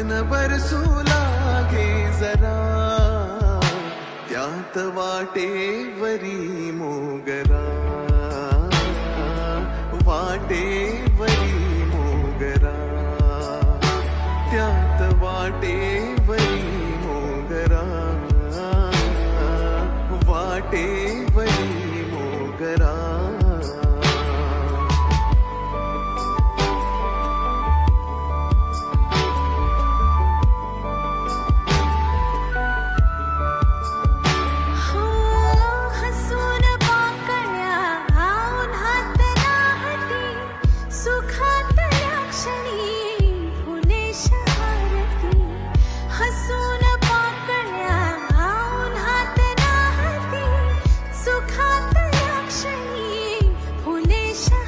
गगन बरसू लागे जरा. त्यात वाटेवरी मोगरा. वाटे वरी मोगरा. त्यात वाटेवरी मोगरा. वाटेवरी मोगरा.